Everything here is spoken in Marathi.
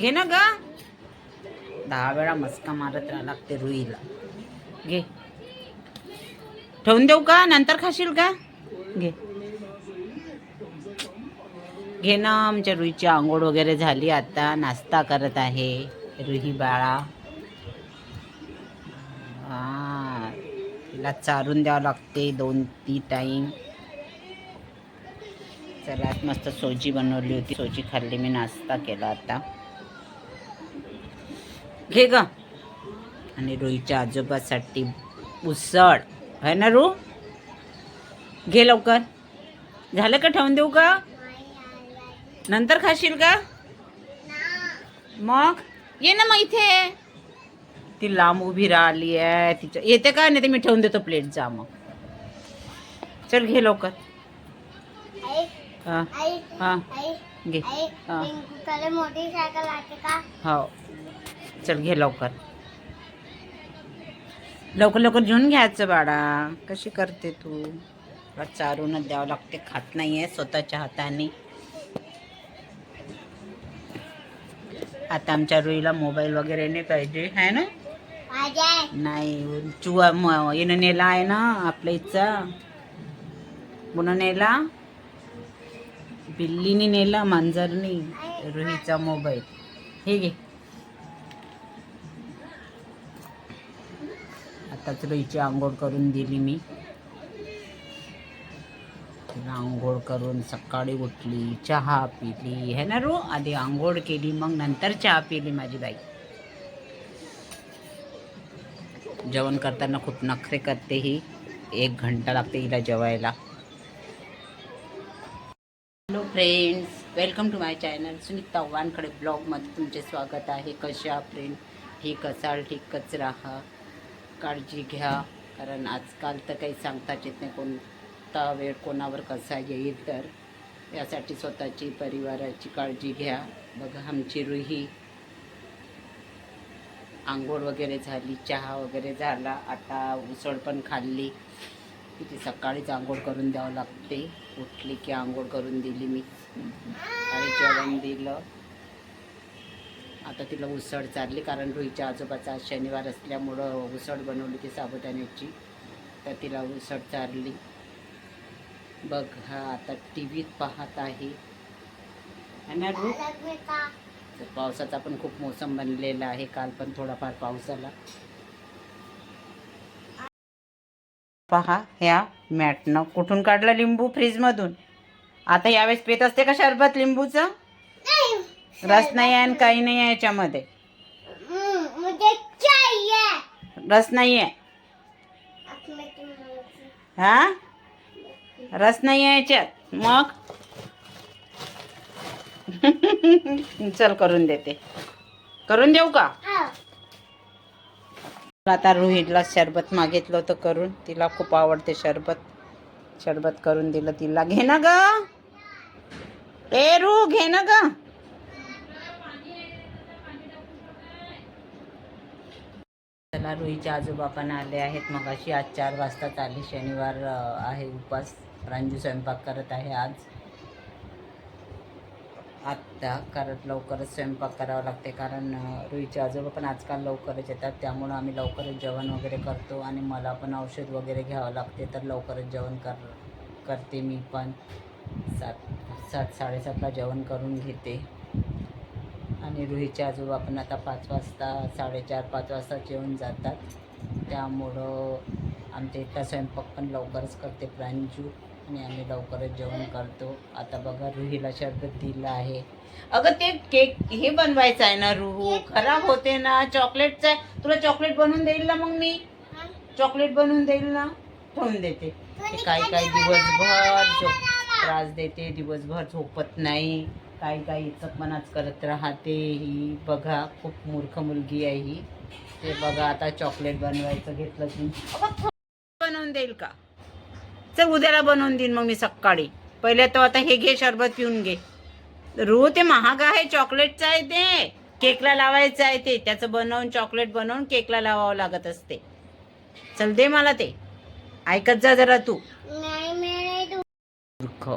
घे ना ग. दहा वेळा मस्का मारत राहा लागते रुईला. घे ठेवून देऊ का? नंतर खाशील का? घे घे ना आमच्या रुईची आंघोळ वगैरे झाली आता. नाश्ता करत आहे. रुही बाळा. हा. तिला चारून द्यावं लागते दोन ती टाईम. चला आज मस्त सोजी बनवली होती. सोजी खाल्ली मी नाश्ता केला आता. घे ग. आणि रुईच्या आजोबासाठी उसळ. आहे ना रू? घे लवकर. झालं का ठेवून देऊ का नंतर खाशील का मग? ये ना मग इथे. ती लांब उभी राहिली आहे. तिच्या येते का? नाही ते मी ठेवून देतो प्लेट. जा मग. चल घे लवकर. हा. हा. घे. हा. मोठी सायकल हो. चल घे लवकर. लवकर लवकर घेऊन घ्यायचं बाळा. कशी करते तू? चारूनच द्यावं लागते खात नाही आहे स्वतःच्या हाताने. आता आमच्या रुईला मोबाईल वगैरे नाही पाहिजे आहे ना? नाही चुवा म- येणं नेला आहे ना आपल्या इथचा. पुन्हा नेला. बिल्लीनी नेला मांजरनी रुईचा मोबाईल. हे घे. कचरीची रुईची आंघोळ करून दिली मी. तिला आंघोळ करून सकाळी उठली चहा पिली. हे ना रू आधी आंघोळ केली मग नंतर चहा पिली माझी बाई. जेवण करताना खूप नखरे करते ही. एक घंटा लागते हिला जेवायला. Hello friends welcome to my channel Sunita Wankade ब्लॉगमध्ये तुमचे स्वागत आहे. कशा फ्रेंड ठीक असाल ठीकच राहा काळजी घ्या कारण आजकाल तर काही सांगताच येत नाही कोणता वेळ कोणावर कसा येईल तर. यासाठी स्वतःची परिवाराची काळजी घ्या. बघा आमची रुही. आंघोळ वगैरे झाली चहा वगैरे झाला आता उसळ पण खाल्ली. की ती सकाळीच आंघोळ करून द्यावं लागते. उठली की आंघोळ करून दिली मी. जेवण दिलं. आता तिला उसळ चालली कारण रुईच्या आजोबाचा आज शनिवार असल्यामुळं उसळ बनवली ती साबुदाण्याची. तर तिला उसळ चालली. बघ हा आता टी व्हीत पाहत आहे. तर पावसाचा पण खूप मोसम बनलेला आहे. काल पण थोडाफार पाऊस आला पहा ह्या मॅटनं कुठून काढला लिंबू? फ्रीजमधून. आता यावेळेस पेत असते का शरबत लिंबूचं? रस नाही आहे आणि काही नाही आहे याच्यामध्ये. चाहिए रस नाही आहे. हा? रस नाही आहे याच्यात. मग? चल करून देते. करून देऊ का? आता रोहितला शरबत मागितलं होतं करून. तिला खूप आवडते शरबत. शरबत करून दिलं तिला. घे ना ग. ए रू घे ना ग. चला रुईचे आजोबा पण आले आहेत. मग अशी आज चार वाजताच आली शनिवार आहे उपास. रांजू स्वयंपाक करत आहे आज. आत्ता कारण लवकरच स्वयंपाक करावा लागते. कारण रुईचे आजोबा पण आजकाल लवकरच येतात. त्यामुळं आम्ही लवकरच जेवण वगैरे करतो आणि मला पण औषध वगैरे घ्यावं लागते. तर लवकरच जेवण कर करते मी पण. सात सात साडेसातला जेवण करून घेते. आणि रुहीचे आजोबा पण आता पाच वाजता साडेचार पाच वाजता जेवून जातात. त्यामुळं आमच्या इथला स्वयंपाक पण लवकरच करते प्रांजू आणि आम्ही लवकरच जेवण करतो. आता बघा रुहीला शरबत दिलं आहे. अगं ते केक हे बनवायचं आहे ना रुहू? खराब होते ना. चॉकलेटचं आहे. तुला चॉकलेट बनवून देईल ना मग मी? चॉकलेट बनवून देईल ना? ठेवून देते. ते काही काही दिवसभर झोप त्रास देते. दिवसभर झोपत नाही. काही काही इचकपणाच करत राहते ही बघा खूप मूर्ख मुलगी आहे ही. ते बघा आता चॉकलेट बनवायचं घेतलं की. बनवून देईल का? चल उद्याला बनवून देईन मग मी सकाळी. पहिले तो आता हे घे शरबत पिऊन घे. रू ते महाग आहे चॉकलेटचं आहे ते. केकला लावायचं आहे ते. त्याचं बनवून चॉकलेट बनवून केकला लावावं लागत असते. चल दे मला ते. ऐकत जा जरा तू मूर्ख.